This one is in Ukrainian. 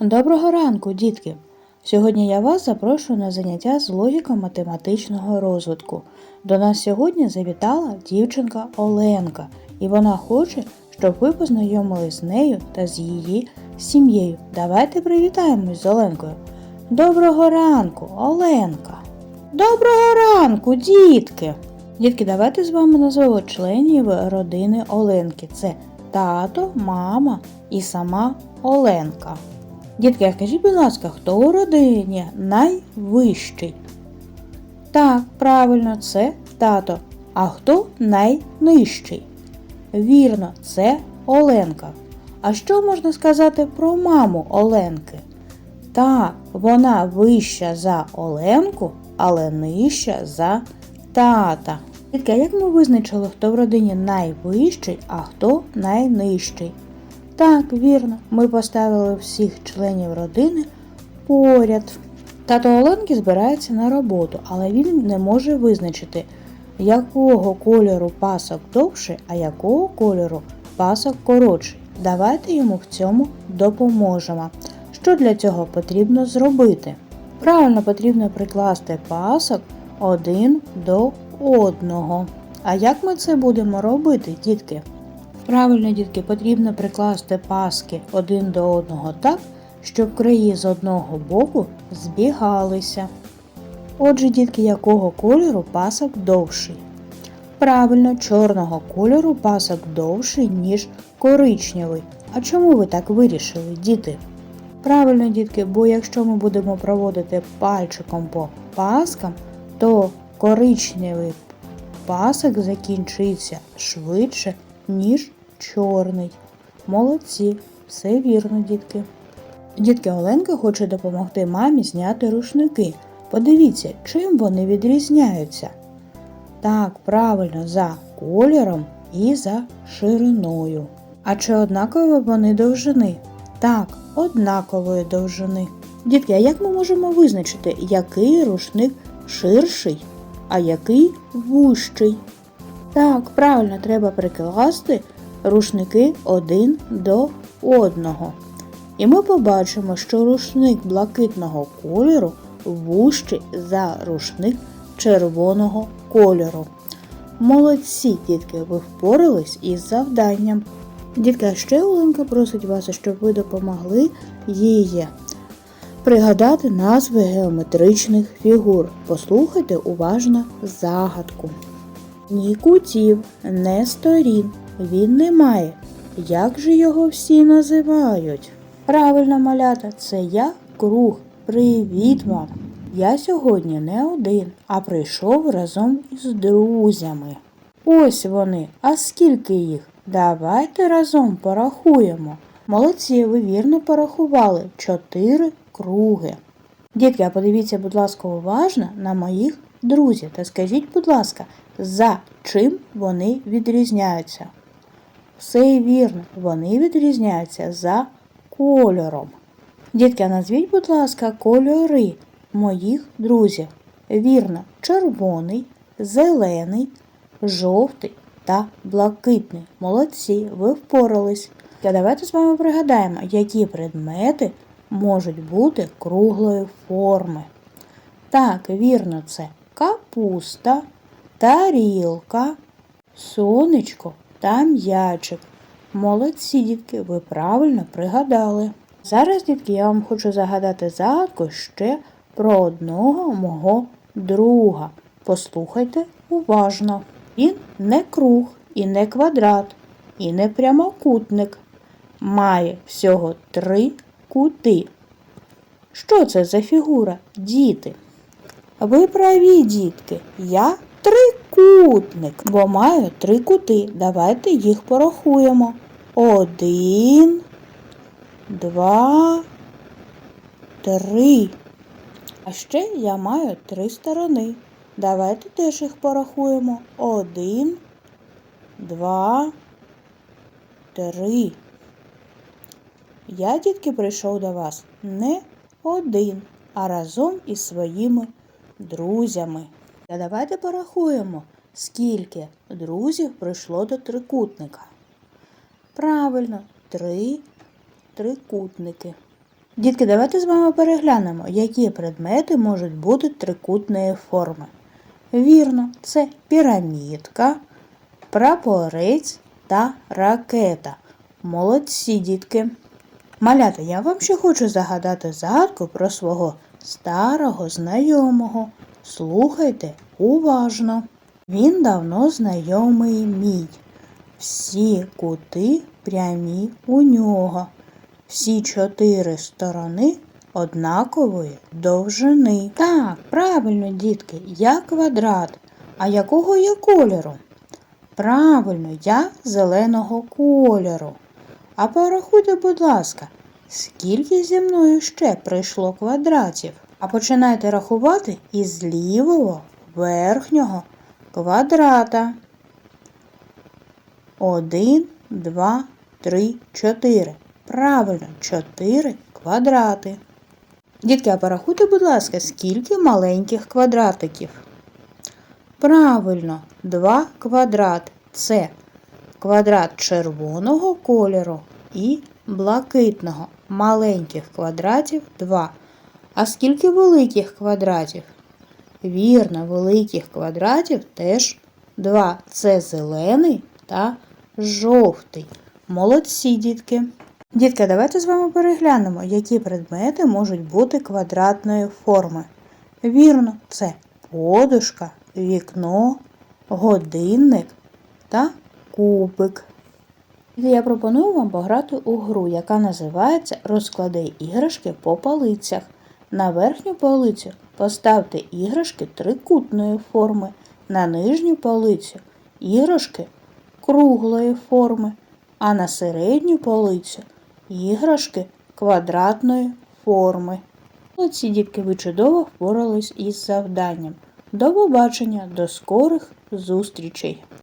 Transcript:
Доброго ранку, дітки! Сьогодні я вас запрошую на заняття з логіко-математичного розвитку. До нас сьогодні завітала дівчинка Оленка, і вона хоче, щоб ви познайомились з нею та з її сім'єю. Давайте привітаємось з Оленкою. Доброго ранку, Оленка! Доброго ранку, дітки! Дітки, давайте з вами назвемо членів родини Оленки. Це тато, мама і сама Оленка. Дітки, а скажіть, будь ласка, хто у родині найвищий? Так, правильно, це тато. А хто найнижчий? Вірно, це Оленка. А що можна сказати про маму Оленки? Так, вона вища за Оленку, але нижча за тата. Дітки, а як ми визначили, хто в родині найвищий, а хто найнижчий? Так, вірно, ми поставили всіх членів родини поряд. Тато Оленки збирається на роботу, але він не може визначити, якого кольору пасок довше, а якого кольору пасок коротший. Давайте йому в цьому допоможемо. Що для цього потрібно зробити? Правильно потрібно прикласти пасок один до одного. А як ми це будемо робити, дітки? Правильно, дітки, потрібно прикласти паски один до одного так, щоб краї з одного боку збігалися. Отже, дітки, якого кольору пасок довший? Правильно, чорного кольору пасок довший, ніж коричневий. А чому ви так вирішили, діти? Правильно, дітки, бо якщо ми будемо проводити пальчиком по паскам, то коричневий пасок закінчиться швидше, ніж чорний. Молодці, все вірно, дітки. Дітки Оленка хоче допомогти мамі зняти рушники. Подивіться, чим вони відрізняються. Так, правильно, за кольором і за шириною. А чи однакові вони довжини? Так, однакової довжини. Дітки, а як ми можемо визначити, який рушник ширший, а який вущий? Так, правильно, треба прикласти рушники один до одного. І ми побачимо, що рушник блакитного кольору вущий за рушник червоного кольору. Молодці, дітки, ви впорались із завданням. Дітки, а ще Оленка просить вас, щоб ви допомогли їй пригадати назви геометричних фігур. Послухайте уважно загадку. Ні кутів, не сторін він не має. Як же його всі називають? Правильно, малята, це я круг. Привіт вам! Я сьогодні не один, а прийшов разом із друзями. Ось вони, а скільки їх? Давайте разом порахуємо. Молодці, ви вірно порахували чотири круги. Дітки, а подивіться, будь ласка, уважно на моїх друзів та скажіть, будь ласка, за чим вони відрізняються? Все вірно, вони відрізняються за кольором. Дітки, назвіть, будь ласка, кольори моїх друзів. Вірно, червоний, зелений, жовтий та блакитний. Молодці, ви впорались. Та давайте з вами пригадаємо, які предмети можуть бути круглої форми. Так, вірно, це капуста, тарілка, сонечко та м'ячик. Молодці, дітки, ви правильно пригадали. Зараз, дітки, я вам хочу загадати загадку ще про одного мого друга. Послухайте уважно. Він не круг, і не квадрат, і не прямокутник. Має всього три кути. Що це за фігура, діти? Ви праві, дітки, я трикутник, бо маю три кути. Давайте їх порахуємо. Один, два, три. А ще я маю три сторони. Давайте теж їх порахуємо. Один, два, три. Я, дітки, прийшов до вас не один, а разом із своїми друзями. Та давайте порахуємо, скільки друзів прийшло до трикутника. Правильно, три трикутники. Дітки, давайте з вами переглянемо, які предмети можуть бути трикутної форми. Вірно, це пірамідка, прапорець та ракета. Молодці, дітки. Малята, я вам ще хочу загадати загадку про свого старого знайомого. Слухайте уважно. Він давно знайомий мій. Всі кути прямі у нього. Всі чотири сторони однакової довжини. Так, правильно, дітки, я квадрат. А якого я кольору? Правильно, я зеленого кольору. А порахуйте, будь ласка, скільки зі мною ще прийшло квадратів? А починайте рахувати із лівого верхнього квадрата. Один, два, три, чотири. Правильно, чотири квадрати. Дітки, а порахуйте, будь ласка, скільки маленьких квадратиків? Правильно, два квадрати. Це квадрат червоного кольору і блакитного. Маленьких квадратів 2. А скільки великих квадратів? Вірно, великих квадратів теж 2. Це зелений та жовтий. Молодці, дітки. Дітки, давайте з вами переглянемо, які предмети можуть бути квадратної форми. Вірно, це подушка, вікно, годинник та кубик. Я пропоную вам пограти у гру, яка називається Розклади іграшки по полицях. На верхню полицю поставте іграшки трикутної форми, на нижню полицю іграшки круглої форми, а на середню полицю іграшки квадратної форми. Молодці дітки, ви чудово впорались із завданням. До побачення, до скорих зустрічей!